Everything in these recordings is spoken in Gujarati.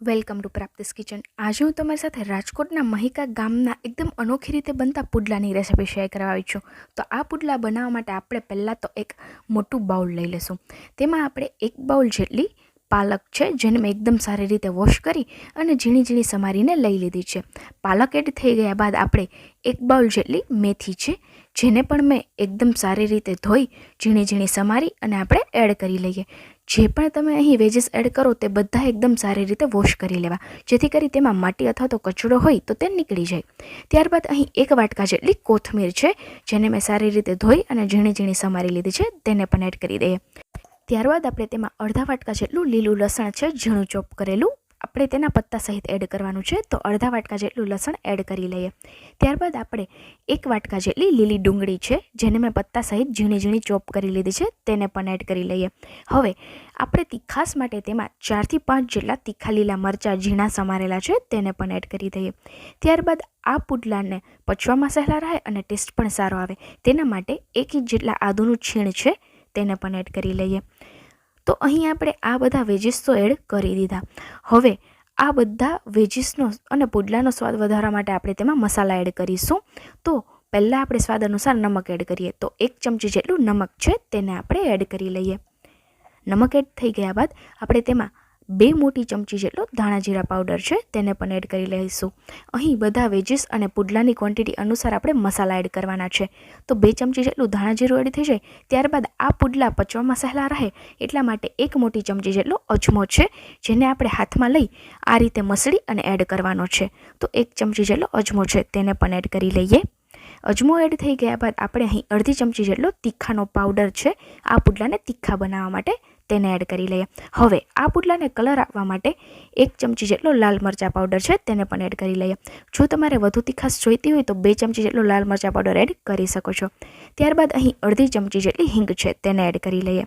Welcome to પ્રાપ્તિસ kitchen. આજે હું તમારી સાથે રાજકોટના મહિકા ગામના એકદમ અનોખી રીતે બનતા પુડલાની રેસીપી શેર કરવા આવી છું. તો આ પુડલા બનાવવા માટે આપણે પહેલાં તો એક મોટું બાઉલ લઈ લઈશું. તેમાં આપણે એક બાઉલ જેટલી પાલક છે, જેને મેં એકદમ સારી રીતે વોશ કરી અને ઝીણી ઝીણી સમારીને લઈ લીધી છે. પાલક એડ થઈ ગયા બાદ આપણે એક બાઉલ જેટલી મેથી છે, જેને પણ મેં એકદમ સારી રીતે ધોઈ ઝીણી ઝીણી સમારી અને આપણે એડ કરી લઈએ. જે પણ તમે અહીં વેજીસ એડ કરો તે બધા એકદમ સારી રીતે વોશ કરી લેવા. જેથી કરી તેમાં માટી અથવા તો કચરો હોય તો તે નીકળી જાય. ત્યારબાદ અહીં એક વાટકા જેટલી કોથમીર છે, જેને મેં સારી રીતે ધોઈ અને ઝીણી ઝીણી સમારી લીધી છે, તેને પણ એડ કરી દઈએ. ત્યારબાદ આપણે તેમાં અડધા વાટકા જેટલું લીલું લસણ છે, ઝીણું ચોપ કરેલું આપણે તેના પત્તા સહિત એડ કરવાનું છે, તો અડધા વાટકા જેટલું લસણ એડ કરી લઈએ. ત્યારબાદ આપણે એક વાટકા જેટલી લીલી ડુંગળી છે, જેને મેં પત્તા સહિત ઝીણી ઝીણી ચોપ કરી લીધી છે, તેને પણ એડ કરી લઈએ. હવે, આપણે તીખાસ માટે તેમાં ચારથી પાંચ જેટલા તીખા લીલા મરચાં ઝીણા સમારેલા છે, તેને પણ એડ કરી દઈએ. ત્યારબાદ આ પુડલાને પચવામાં સહેલા રહે અને ટેસ્ટ પણ સારો આવે. તેના માટે એક ઇંચ જેટલા આદુનું છીણ છે, તેને પણ એડ કરી લઈએ. તો અહીં આપણે આ બધા વેજીસ તો એડ કરી દીધા. હવે આ બધા વેજીસનો અને પુડલાનો સ્વાદ વધારવા માટે આપણે તેમાં મસાલા એડ કરીશું. તો પહેલાં આપણે સ્વાદ અનુસાર નમક એડ કરીએ. તો એક ચમચી જેટલું નમક છે તેને આપણે એડ કરી લઈએ. નમક એડ થઈ ગયા બાદ આપણે તેમાં બે મોટી ચમચી જેટલો ધાણા જીરા પાવડર છે, તેને પણ એડ કરી લઈશું. અહીં બધા વેજીસ અને પુડલાની ક્વોન્ટિટી અનુસાર આપણે મસાલા એડ કરવાના છે. તો બે ચમચી જેટલું ધાણા જીરું એડ થઈ જાય, ત્યારબાદ આ પુડલા પચવામાં સહેલા રહે, એટલા માટે એક મોટી ચમચી જેટલો અજમો છે, જેને આપણે હાથમાં લઈ આ રીતે મસળી અને એડ કરવાનો છે. તો એક ચમચી જેટલો અજમો છે, તેને પણ એડ કરી લઈએ. અજમો એડ થઈ ગયા બાદ આપણે અહીં અડધી ચમચી જેટલો તીખાનો પાવડર છે, આ પુડલાને તીખા બનાવવા માટે તેને એડ કરી લઈએ. હવે આ પુડલાને કલર આપવા માટે એક ચમચી જેટલો લાલ મરચાં પાવડર છે તેને પણ એડ કરી લઈએ. જો તમારે વધુ તીખાશ જોઈતી હોય તો બે ચમચી જેટલો લાલ મરચાં પાવડર એડ કરી શકો છો. ત્યારબાદ અહીં અડધી ચમચી જેટલી હિંગ છે તેને એડ કરી લઈએ.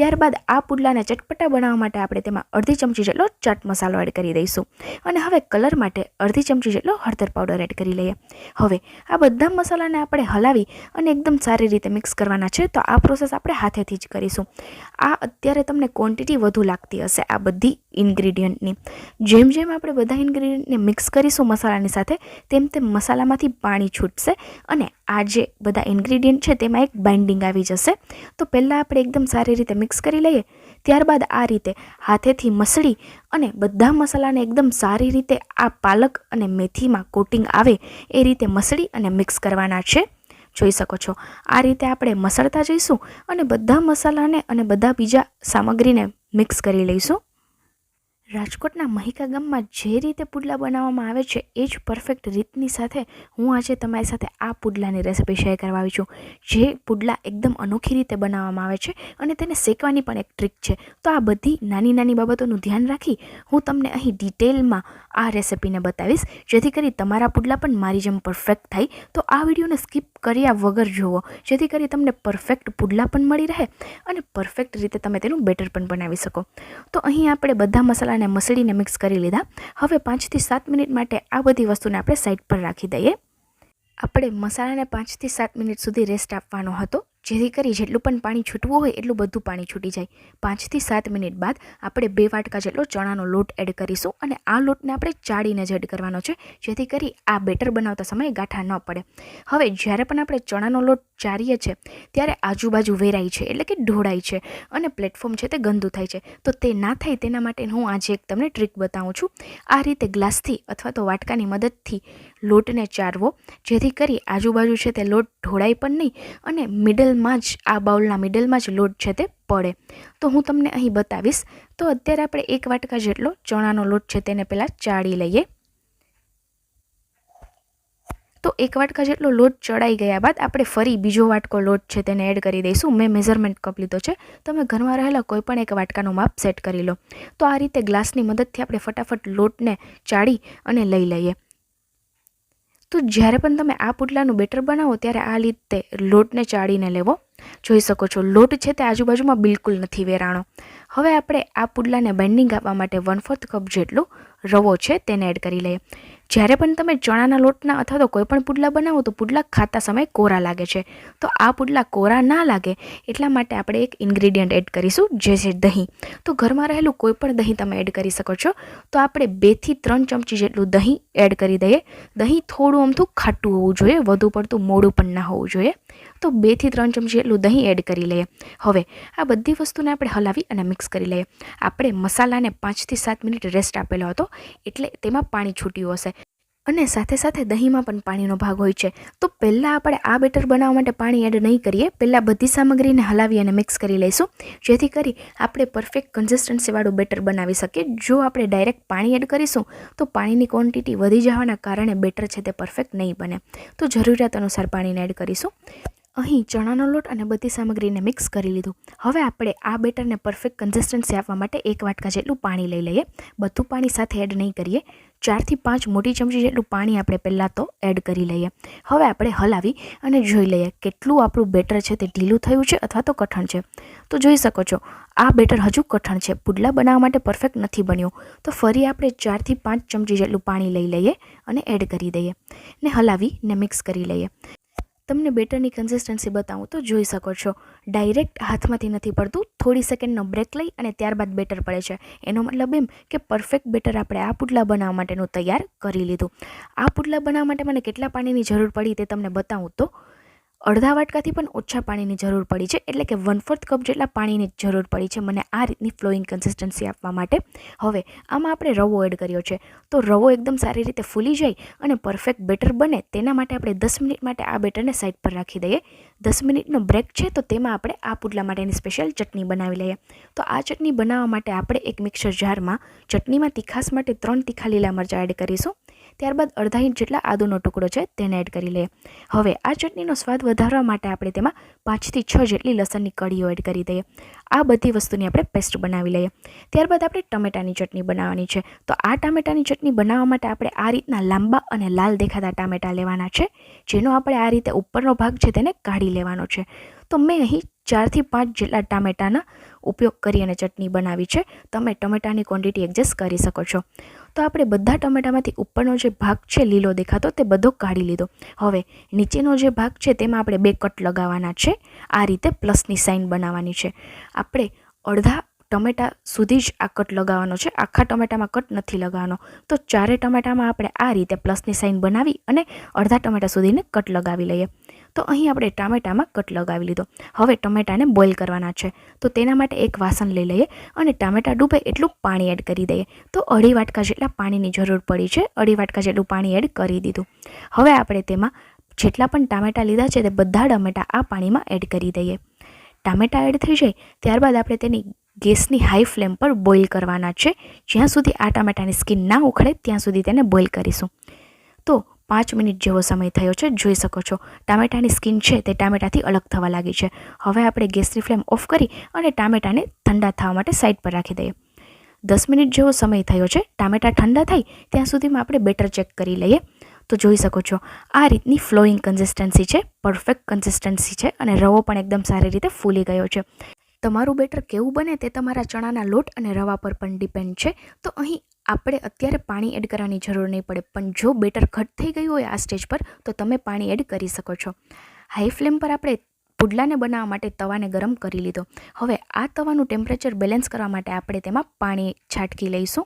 ત્યારબાદ આ પુડલાને ચટપટા બનાવવા માટે આપણે તેમાં અડધી ચમચી જેટલો ચાટ મસાલો એડ કરી દઈશું. અને હવે કલર માટે અડધી ચમચી જેટલો હળદર પાવડર એડ કરી લઈએ. હવે આ બધા મસાલાને આપણે હલાવી અને એકદમ સારી રીતે મિક્સ કરવાના છે, તો આ પ્રોસેસ આપણે હાથેથી જ કરીશું. આ અત્યારે તમને ક્વોન્ટિટી વધુ લાગતી હશે, આ બધી ઇન્ગ્રીડિયન્ટની જેમ જેમ આપણે બધા ઇન્ગ્રીડિયન્ટને મિક્સ કરીશું મસાલાની સાથે, તેમ તેમ મસાલામાંથી પાણી છૂટશે અને આ જે બધા ઇન્ગ્રીડિયન્ટ છે તેમાં એક બાઇન્ડિંગ આવી જશે. તો પહેલાં આપણે એકદમ સારી રીતે મિક્સ કરી લઈએ. ત્યારબાદ આ રીતે હાથેથી મસળી અને બધા મસાલાને એકદમ સારી રીતે આ પાલક અને મેથીમાં કોટિંગ આવે એ રીતે મસળી અને મિક્સ કરવાના છે. જોઈ શકો છો. આ રીતે આપણે મસળતા જઈશું અને બધા મસાલાને અને બધા બીજા સામગ્રીને મિક્સ કરી લઈશું. રાજકોટના મહિકા ગામમાં જે રીતે પુડલા બનાવવામાં આવે છે, એ જ પરફેક્ટ રીતની સાથે હું આજે તમારી સાથે આ પુડલાની રેસિપી શેર કરવા આવી છું. જે પુડલા એકદમ અનોખી રીતે બનાવવામાં આવે છે અને તેને શેકવાની પણ એક ટ્રીક છે. તો આ બધી નાની નાની બાબતોનું ધ્યાન રાખી હું તમને અહીં ડિટેલમાં આ રેસિપીને બતાવીશ. જેથી કરી તમારા પુડલા પણ મારી જેમ પરફેક્ટ થાય. તો આ વિડીયોને સ્કીપ કર્યા વગર જુઓ. જેથી કરી તમને પરફેક્ટ પુડલા પણ મળી રહે અને પરફેક્ટ રીતે તમે તેનું બેટર પણ બનાવી શકો. તો અહીં આપણે બધા મસાલા અને મસળીને મિક્સ કરી લીધા. હવે પાંચથી સાત મિનિટ માટે આ બધી વસ્તુને આપણે સાઈડ પર રાખી દઈએ. આપણે મસાલાને પાંચથી સાત મિનિટ સુધી રેસ્ટ આપવાનો હતો. જેથી કરી જેટલું પણ પાણી છૂટવું હોય એટલું બધું પાણી છૂટી જાય. પાંચથી સાત મિનિટ બાદ આપણે બે વાટકા જેટલો ચણાનો લોટ એડ કરીશું અને આ લોટને આપણે ચાળીને જ એડ કરવાનો છે, જેથી કરી આ બેટર બનાવતા સમયે ગાંઠા ન પડે. હવે જ્યારે પણ આપણે ચણાનો લોટ ચારીએ છીએ ત્યારે આજુબાજુ વેરાય છે, એટલે કે ઢોળાય છે અને પ્લેટફોર્મ છે તે ગંદુ થાય છે. તો તે ના થાય તેના માટે હું આજે એક તમને ટ્રીક બતાવું છું. આ રીતે ગ્લાસથી અથવા તો વાટકાની મદદથી લોટને ચારવો, જેથી કરી આજુબાજુ છે તે લોટ ઢોળાય પણ નહીં અને મિડલમાં જ આ બાઉલના મિડલમાં જ લોટ છે તે પડે. તો હું તમને અહીં બતાવીશ. તો અત્યારે આપણે એક વાટકા જેટલો ચણાનો લોટ છે તેને પહેલાં ચાળી લઈએ. તો એક વાટકા જેટલો લોટ ચડાઈ ગયા બાદ આપણે ફરી બીજો વાટકો લોટ છે તેને એડ કરી દઈશું. મેં મેઝરમેન્ટ કપ લીધો છે. તમે ઘરમાં રહેલા કોઈ પણ એક વાટકાનું માપ સેટ કરી લો. તો આ રીતે ગ્લાસની મદદથી આપણે ફટાફટ લોટને ચાળી અને લઈ લઈએ. તો જ્યારે પણ તમે આ પુડલાનું બેટર બનાવો, ત્યારે આ રીતે લોટને ચાળીને લેવો. જોઈ શકો છો, લોટ છે તે આજુબાજુમાં બિલકુલ નથી વેરાણો. હવે આપણે આ પુડલાને બાઇન્ડિંગ આપવા માટે વન ફોર્થ કપ જેટલો રવો છે, તેને એડ કરી લઈએ. જ્યારે પણ તમે ચણાના લોટના અથવા તો કોઈપણ પુડલા બનાવો તો પુડલા ખાતા સમયે કોરા લાગે છે. તો આ પુડલા કોરા ના લાગે એટલા માટે આપણે એક ઇન્ગ્રીડિયન્ટ એડ કરીશું, જે છે દહીં. તો ઘરમાં રહેલું કોઈપણ દહીં તમે એડ કરી શકો છો. તો આપણે બેથી ત્રણ ચમચી જેટલું દહીં એડ કરી દઈએ. દહીં થોડું અમથું ખાટું હોવું જોઈએ, વધુ પડતું મોડું પણ ના હોવું જોઈએ. તો બેથી ત્રણ ચમચી જેટલું દહીં એડ કરી લઈએ. હવે આ બધી વસ્તુને આપણે હલાવી અને મિક્સ કરી લઈએ. આપણે મસાલાને પાંચથી સાત મિનિટ રેસ્ટ આપેલો હતો, એટલે તેમાં પાણી છૂટ્યું હશે. અને સાથે સાથે દહીંમાં પણ પાણીનો ભાગ હોય છે. તો પહેલાં આપણે આ બેટર બનાવવા માટે પાણી એડ નહીં કરીએ. પહેલાં બધી સામગ્રીને હલાવી અને મિક્સ કરી લઈશું. જેથી કરી આપણે પરફેક્ટ કન્સિસ્ટન્સીવાળું બેટર બનાવી શકીએ. જો આપણે ડાયરેક્ટ પાણી એડ કરીશું, તો પાણીની ક્વોન્ટિટી વધી જવાના કારણે બેટર છે તે પરફેક્ટ નહીં બને. તો જરૂરિયાત અનુસાર પાણીને એડ કરીશું. અહીં ચણાનો લોટ અને બધી સામગ્રીને મિક્સ કરી લીધું. હવે આપણે આ બેટરને પરફેક્ટ કન્સિસ્ટન્સી આપવા માટે એક વાટકા જેટલું પાણી લઈ લઈએ. બધું પાણી સાથે એડ નહીં કરીએ. ચારથી પાંચ મોટી ચમચી જેટલું પાણી આપણે પહેલાં તો એડ કરી લઈએ. હવે આપણે હલાવી અને જોઈ લઈએ કેટલું આપણું બેટર છે તે ઢીલું થયું છે અથવા તો કઠણ છે. તો જોઈ શકો છો, આ બેટર હજુ કઠણ છે. પુડલા બનાવવા માટે પરફેક્ટ નથી બન્યું. તો ફરી આપણે ચારથી પાંચ ચમચી જેટલું પાણી લઈ લઈએ અને એડ કરી દઈએ. ને હલાવી ને મિક્સ કરી લઈએ. તમને બેટરની કન્સિસ્ટન્સી બતાવું તો જોઈ શકો છો. ડાયરેક્ટ હાથમાંથી નથી પડતું, થોડી સેકન્ડનો બ્રેક લઈ અને ત્યારબાદ બેટર પડે છે. એનો મતલબ એમ કે પરફેક્ટ બેટર આપણે આ પુડલા બનાવવા માટેનું તૈયાર કરી લીધું. આ પુડલા બનાવવા માટે મને કેટલા પાણીની જરૂર પડી તે તમને બતાવું તો અડધા વાટકાથી પણ ઓછા પાણીની જરૂર પડી છે. એટલે કે વન ફોર્થ કપ જેટલા પાણીની જરૂર પડી છે મને આ રીતની ફ્લોઈંગ કન્સિસ્ટન્સી આપવા માટે. હવે, આમાં આપણે રવો એડ કર્યો છે. તો રવો એકદમ સારી રીતે ફૂલી જાય અને પરફેક્ટ બેટર બને. તેના માટે આપણે દસ મિનિટ માટે આ બેટરને સાઈડ પર રાખી દઈએ. દસ મિનિટનો બ્રેક છે તો તેમાં આપણે આ પુડલા માટેની સ્પેશિયલ ચટણી બનાવી લઈએ. તો આ ચટણી બનાવવા માટે આપણે એક મિક્સર જારમાં ચટણીમાં તીખાસ માટે ત્રણ તીખા લીલા મરચાં એડ કરીશું. ત્યારબાદ અડધા ઇંચ જેટલા આદુનો ટુકડો છે તેને એડ કરી લઈએ હવે આ ચટણીનો સ્વાદ વધારવા માટે આપણે તેમાં પાંચથી છ જેટલી લસણની કળીઓ એડ કરી દઈએ. આ બધી વસ્તુની આપણે પેસ્ટ બનાવી લઈએ. ત્યારબાદ આપણે ટમેટાની ચટણી બનાવવાની છે. તો આ ટામેટાની ચટણી બનાવવા માટે આપણે આ રીતના લાંબા અને લાલ દેખાતા ટામેટા લેવાના છે, જેનો આપણે આ રીતે ઉપરનો ભાગ છે તેને કાઢી લેવાનો છે. તો મેં અહીં ચારથી પાંચ જેટલા ટામેટાના ઉપયોગ કરી અને ચટણી બનાવી છે. તમે ટમેટાની ક્વોન્ટિટી એડજસ્ટ કરી શકો છો. તો આપણે બધા ટમેટામાંથી ઉપરનો જે ભાગ છે લીલો દેખાતો, તે બધો કાઢી લીધો. હવે નીચેનો જે ભાગ છે તેમાં આપણે બે કટ લગાવવાના છે. આ રીતે પ્લસની સાઇન બનાવવાની છે. આપણે અડધા ટમેટા સુધી જ આ કટ લગાવવાનો છે. આખા ટમેટામાં કટ નથી લગાવવાનો. તો ચારે ટમેટામાં આપણે આ રીતે પ્લસની સાઇન બનાવી અને અડધા ટમેટા સુધીને કટ લગાવી લઈએ. તો અહીં આપણે ટામેટામાં કટ લગાવી લીધો. હવે ટમેટાને બોઇલ કરવાના છે. તો તેના માટે એક વાસણ લઈ લઈએ અને ટામેટા ડૂબે એટલું પાણી એડ કરી દઈએ. તો અઢી વાટકા જેટલા પાણીની જરૂર પડી છે. અઢી વાટકા જેટલું પાણી એડ કરી દીધું. હવે આપણે તેમાં જેટલા પણ ટામેટા લીધા છે તે બધા ટમેટા આ પાણીમાં એડ કરી દઈએ. ટામેટા એડ થઈ જાય ત્યારબાદ આપણે તેની ગેસની હાઈ ફ્લેમ પર બોઇલ કરવાના છે. જ્યાં સુધી આ ટામેટાની સ્કીન ના ઉખડે ત્યાં સુધી તેને બોઇલ કરીશું. પાંચ મિનિટ જેવો સમય થયો છે, જોઈ શકો છો. ટામેટાની સ્કિન છે તે ટામેટાથી અલગ થવા લાગી છે. હવે આપણે ગેસની ફ્લેમ ઓફ કરી અને ટામેટાને ઠંડા થવા માટે સાઈડ પર રાખી દઈએ. દસ મિનિટ જેવો સમય થયો છે, ટામેટા ઠંડા થાય ત્યાં સુધીમાં આપણે બેટર ચેક કરી લઈએ. તો જોઈ શકો છો, આ રીતની ફ્લોઈંગ કન્સિસ્ટન્સી છે, પરફેક્ટ કન્સિસ્ટન્સી છે અને રવો પણ એકદમ સારી રીતે ફૂલી ગયો છે. તમારું બેટર કેવું બને તે તમારા ચણાના લોટ અને રવા પર પણ ડિપેન્ડ છે. તો અહીં આપણે અત્યારે પાણી એડ કરવાની જરૂર નહીં પડે, પણ જો બેટર ઘટ થઈ ગયું હોય આ સ્ટેજ પર, તો તમે પાણી એડ કરી શકો છો. હાઈ ફ્લેમ પર આપણે પુડલાને બનાવવા માટે તવાને ગરમ કરી લીધો. હવે આ તવાનું ટેમ્પરેચર બેલેન્સ કરવા માટે આપણે તેમાં પાણી છાટકી લઈશું.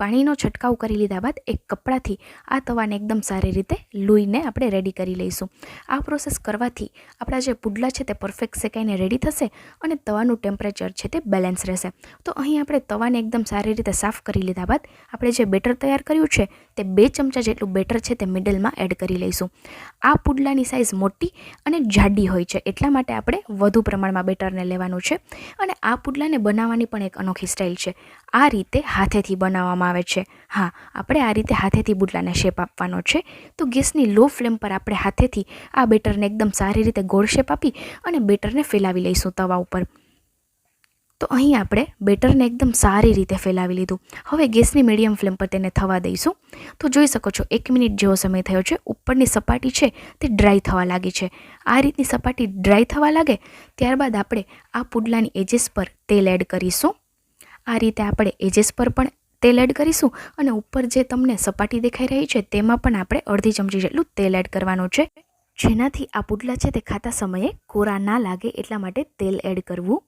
પાણીનો છંટકાવ કરી લીધા બાદ એક કપડાથી આ તવાને એકદમ સારી રીતે લૂઈને આપણે રેડી કરી લઈશું. આ પ્રોસેસ કરવાથી આપણા જે પુડલા છે તે પરફેક્ટ શેકાઈને રેડી થશે અને તવાનું ટેમ્પરેચર છે તે બેલેન્સ રહેશે. તો અહીં આપણે તવાને એકદમ સારી રીતે સાફ કરી લીધા બાદ આપણે જે બેટર તૈયાર કર્યું છે તે બે ચમચા જેટલું બેટર છે તે મિડલમાં એડ કરી લઈશું. આ પુડલાની સાઇઝ મોટી અને જાડી હોય છે, એટલા માટે આપણે વધુ પ્રમાણમાં બેટરને લેવાનું છે અને આ પુડલાને બનાવવાની પણ એક અનોખી સ્ટાઇલ છે. આ રીતે હાથેથી બનાવવામાં આવે છે. હા, આપણે આ રીતે હાથેથી પુડલાને શેપ આપવાનો છે. તો ગેસની લો ફ્લેમ પર આપણે હાથેથી આ બેટરને એકદમ સારી રીતે ગોળ શેપ આપી અને બેટરને ફેલાવી લઈશું તવા ઉપર. તો અહીં આપણે બેટરને એકદમ સારી રીતે ફેલાવી લીધું. હવે ગેસની મીડિયમ ફ્લેમ પર તેને થવા દઈશું. તો જોઈ શકો છો, એક મિનિટ જેવો સમય થયો છે. ઉપરની સપાટી છે તે ડ્રાય થવા લાગી છે. આ રીતની સપાટી ડ્રાય થવા લાગે, ત્યારબાદ આપણે આ પુડલાની એજેસ પર તેલ એડ કરીશું. આ રીતે આપણે એજેસ પર પણ તેલ એડ કરીશું અને ઉપર જે તમને સપાટી દેખાઈ રહી છે તેમાં પણ આપણે અડધી ચમચી જેટલું તેલ એડ કરવાનું છે. જેનાથી આ પુડલા છે તે ખાતા સમયે કોરા ના લાગે એટલા માટે તેલ એડ કરવું.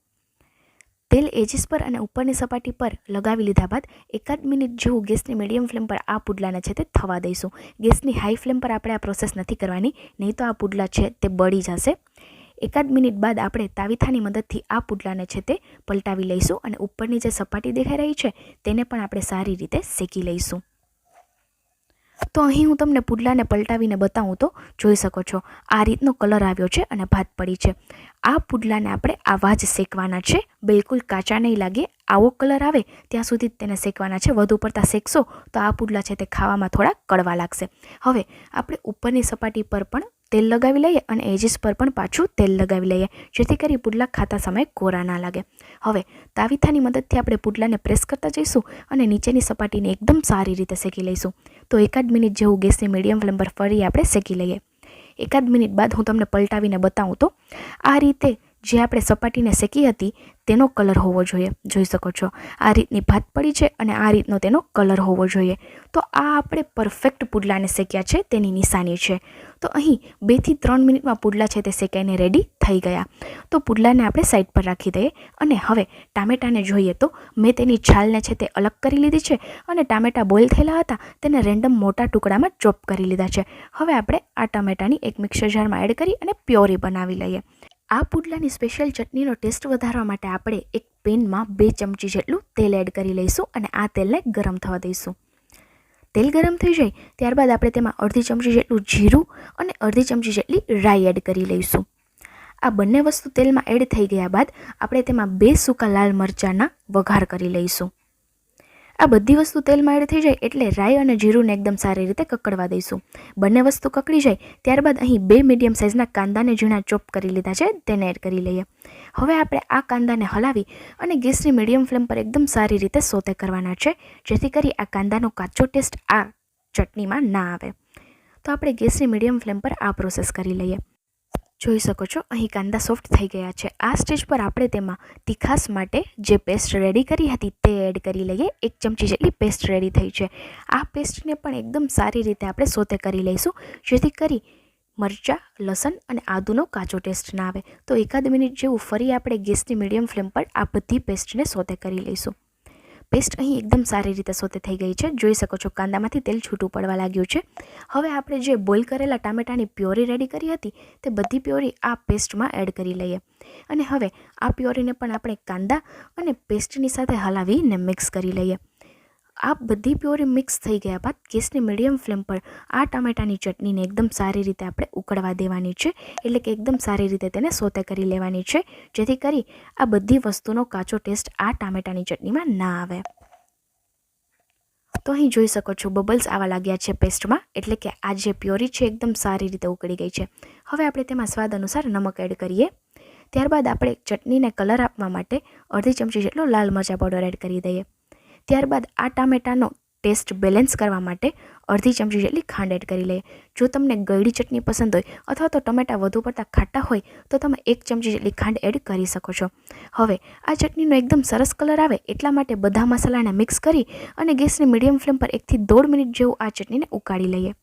તેલ એજીસ પર અને ઉપરની સપાટી પર લગાવી લીધા બાદ એકાદ મિનિટ જેવું ગેસની મીડિયમ ફ્લેમ પર આ પુડલાને છે તે થવા દઈશું. ગેસની હાઈ ફ્લેમ પર આપણે આ પ્રોસેસ નથી કરવાની, નહીં તો આ પુડલા છે તે બળી જશે. એકાદ મિનિટ બાદ આપણે તાવીથાની મદદથી આ પુડલાને છે તે પલટાવી લઈશું અને ઉપરની જે સપાટી દેખાઈ રહી છે તેને પણ આપણે સારી રીતે શેકી લઈશું. તો અહીં હું તમને પુડલાને પલટાવીને બતાવું તો જોઈ શકો છો. આ રીતનો કલર આવ્યો છે અને ભાત પડી છે. આ પુડલાને આપણે આવા જ શેકવાના છે. બિલકુલ કાચા નહીં લાગે. આવો કલર આવે ત્યાં સુધી તેને શેકવાના છે. વધુ પડતા શેકશો તો આ પુડલા છે તે ખાવામાં થોડા કડવા લાગશે. હવે આપણે ઉપરની સપાટી પર પણ તેલ લગાવી લઈએ અને એજીસ પર પણ પાછું તેલ લગાવી લઈએ, જેથી કરી પુડલા ખાતા સમયે કોરા ના લાગે. હવે, તાવીથાની મદદથી આપણે પુડલાને પ્રેસ કરતા જઈશું અને નીચેની સપાટીને એકદમ સારી રીતે શેકી લઈશું. તો એકાદ મિનિટ જેવું ગેસની મીડિયમ ફ્લેમ પર ફરી આપણે શેકી લઈએ. એકાદ મિનિટ બાદ હું તમને પલટાવીને બતાવું તો, આ રીતે જે આપણે સપાટીને શેકી હતી, તેનો કલર હોવો જોઈએ. જોઈ શકો છો, આ રીતની ભાત પડી છે અને આ રીતનો તેનો કલર હોવો જોઈએ. તો આ આપણે પરફેક્ટ પુડલાને શેક્યા છે, તેની નિશાની છે. તો અહીં બેથી ત્રણ મિનિટમાં પુડલા છે તે શેકાઈને રેડી થઈ ગયા. તો પુડલાને આપણે સાઈડ પર રાખી દઈએ અને હવે ટામેટાને જોઈએ તો મેં તેની છાલને છે તે અલગ કરી લીધી છે અને ટામેટા બોઇલ થયેલા હતા, તેને રેન્ડમ મોટા ટુકડામાં ચોપ કરી લીધા છે. હવે આપણે આ ટામેટાની એક મિક્સર જારમાં એડ કરી અને પ્યોરી બનાવી લઈએ. આ પુડલાની સ્પેશિયલ ચટણીનો ટેસ્ટ વધારવા માટે આપણે એક પેનમાં બે ચમચી જેટલું તેલ એડ કરી લઈશું અને આ તેલને ગરમ થવા દઈશું. તેલ ગરમ થઈ જાય ત્યારબાદ આપણે તેમાં અડધી ચમચી જેટલું જીરું અને અડધી ચમચી જેટલી રાઈ એડ કરી લઈશું. આ બંને વસ્તુ તેલમાં એડ થઈ ગયા બાદ આપણે તેમાં બે સૂકા લાલ મરચાંના વઘાર કરી લઈશું. આ બધી વસ્તુ તેલમાં એડ થઈ જાય એટલે રાઈ અને જીરુંને એકદમ સારી રીતે કકડવા દઈશું. બંને વસ્તુ કકડી જાય, ત્યારબાદ અહીં બે મીડિયમ સાઇઝના કાંદાને ઝીણા ચોપ કરી લીધા છે, તેને એડ કરી લઈએ. હવે આપણે આ કાંદાને હલાવી અને ગેસની મીડિયમ ફ્લેમ પર એકદમ સારી રીતે સોતે કરવાના છે, જેથી કરી આ કાંદાનો કાચો ટેસ્ટ આ ચટણીમાં ના આવે. તો આપણે ગેસની મીડિયમ ફ્લેમ પર આ પ્રોસેસ કરી લઈએ. જોઈ શકો છો, અહીં કાંદા સોફ્ટ થઈ ગયા છે. આ સ્ટેજ પર આપણે તેમાં તીખાસ માટે જે પેસ્ટ રેડી કરી હતી તે એડ કરી લઈએ. એક ચમચી જેટલી પેસ્ટ રેડી થઈ છે. આ પેસ્ટને પણ એકદમ સારી રીતે આપણે સોતે કરી લઈશું, જેથી કરી મરચાં, લસણ અને આદુનો કાચો ટેસ્ટ ના આવે. તો એકાદ મિનિટ જેવું ફરી આપણે ગેસની મીડિયમ ફ્લેમ પર આ બધી પેસ્ટને સોતે કરી લઈશું. પેસ્ટ અહીં એકદમ સારી રીતે સોતે થઈ ગઈ છે. જોઈ શકો છો કાંદામાંથી તેલ છૂટું પડવા લાગ્યું છે. હવે આપણે જે બોઇલ કરેલા ટામેટાની પ્યોરી રેડી કરી હતી, તે બધી પ્યોરી આ પેસ્ટમાં એડ કરી લઈએ. અને હવે આ પ્યોરીને પણ આપણે કાંદા અને પેસ્ટની સાથે હલાવીને મિક્સ કરી લઈએ. આ બધી પ્યોરી મિક્સ થઈ ગયા બાદ ગેસની મીડિયમ ફ્લેમ પર આ ટામેટાની ચટણીને એકદમ સારી રીતે આપણે ઉકળવા દેવાની છે. એટલે કે એકદમ સારી રીતે તેને સોતે કરી લેવાની છે. જેથી કરી આ બધી વસ્તુનો કાચો ટેસ્ટ આ ટામેટાની ચટણીમાં ના આવે. તો અહીં જોઈ શકો છો બબલ્સ આવા લાગ્યા છે પેસ્ટમાં એટલે કે આ જે પ્યોરી છે એકદમ સારી રીતે ઉકળી ગઈ છે. હવે આપણે તેમાં સ્વાદ અનુસાર નમક એડ કરીએ. ત્યારબાદ આપણે ચટણીને કલર આપવા માટે અડધી ચમચી જેટલો લાલ મરચા પાવડર એડ કરી દઈએ. ત્યારબાદ આ ટામેટાનો ટેસ્ટ બેલેન્સ કરવા માટે અડધી ચમચી જેટલી ખાંડ એડ કરી લઈએ. જો તમને ગળી ચટણી પસંદ હોય અથવા તો ટમેટા વધુ પડતા ખાટા હોય, તો તમે એક ચમચી જેટલી ખાંડ એડ કરી શકો છો. હવે, આ ચટણીનો એકદમ સરસ કલર આવે એટલા માટે બધા મસાલાને મિક્સ કરી અને ગેસની મીડિયમ ફ્લેમ પર એકથી દોઢ મિનિટ જેવું આ ચટણીને ઉકાળી લઈએ.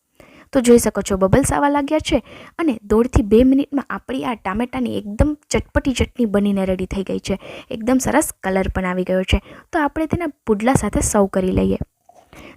તો જોઈ શકો છો, બબલ્સ આવવા લાગ્યા છે અને દોઢથી બે મિનિટમાં આપણી આ ટામેટાની એકદમ ચટપટી ચટણી બનીને રેડી થઈ ગઈ છે. એકદમ સરસ કલર પણ આવી ગયો છે. તો આપણે તેના પુડલા સાથે સર્વ કરી લઈએ.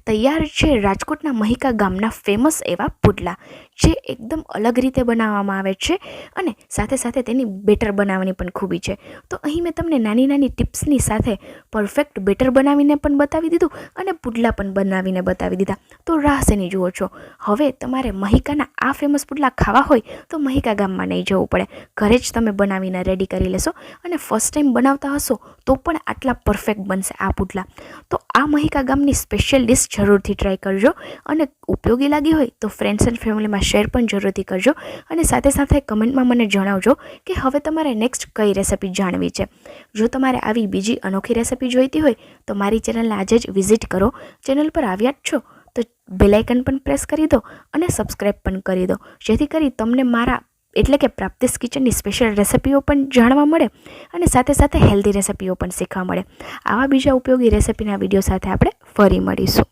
તૈયાર છે રાજકોટના મહિકા ગામના ફેમસ એવા પુડલા, જે એકદમ અલગ રીતે બનાવવામાં આવે છે અને સાથે સાથે તેની બેટર બનાવવાની પણ ખૂબી છે. તો અહીં મેં તમને નાની નાની ટિપ્સની સાથે પરફેક્ટ બેટર બનાવીને પણ બતાવી દીધું અને પુડલા પણ બનાવીને બતાવી દીધા. તો રાહ શેની જુઓ છો. હવે તમારે મહિકાના આ ફેમસ પુડલા ખાવા હોય તો મહિકા ગામમાં નહીં જવું પડે. ઘરે જ તમે બનાવીને રેડી કરી લેશો અને ફર્સ્ટ ટાઈમ બનાવતા હશો તો પણ આટલા પરફેક્ટ બનશે આ પુડલા. તો આ મહિકા ગામની સ્પેશિયલ ડિશ જરૂરથી ટ્રાય કરજો અને ઉપયોગી લાગી હોય તો ફ્રેન્ડ્સ એન્ડ ફેમિલીમાં શેર પણ જરૂરથી કરજો અને સાથે સાથે કમેન્ટમાં મને જણાવજો કે હવે તમારે નેક્સ્ટ કઈ રેસિપી જાણવી છે. જો તમારે આવી બીજી અનોખી રેસિપી જોઈતી હોય તો મારી ચેનલને આજે જ વિઝિટ કરો. ચેનલ પર આવ્યા જ છો તો બેલાઇકન પણ પ્રેસ કરી દો અને સબસ્ક્રાઈબ પણ કરી દો. જેથી કરી તમને મારા એટલે કે પ્રાપ્તિસ કિચનની સ્પેશિયલ રેસિપીઓ પણ જાણવા મળે અને સાથે સાથે હેલ્ધી રેસિપીઓ પણ શીખવા મળે. આવા બીજા ઉપયોગી રેસિપીના વીડિયો સાથે આપણે ફરી મળીશું.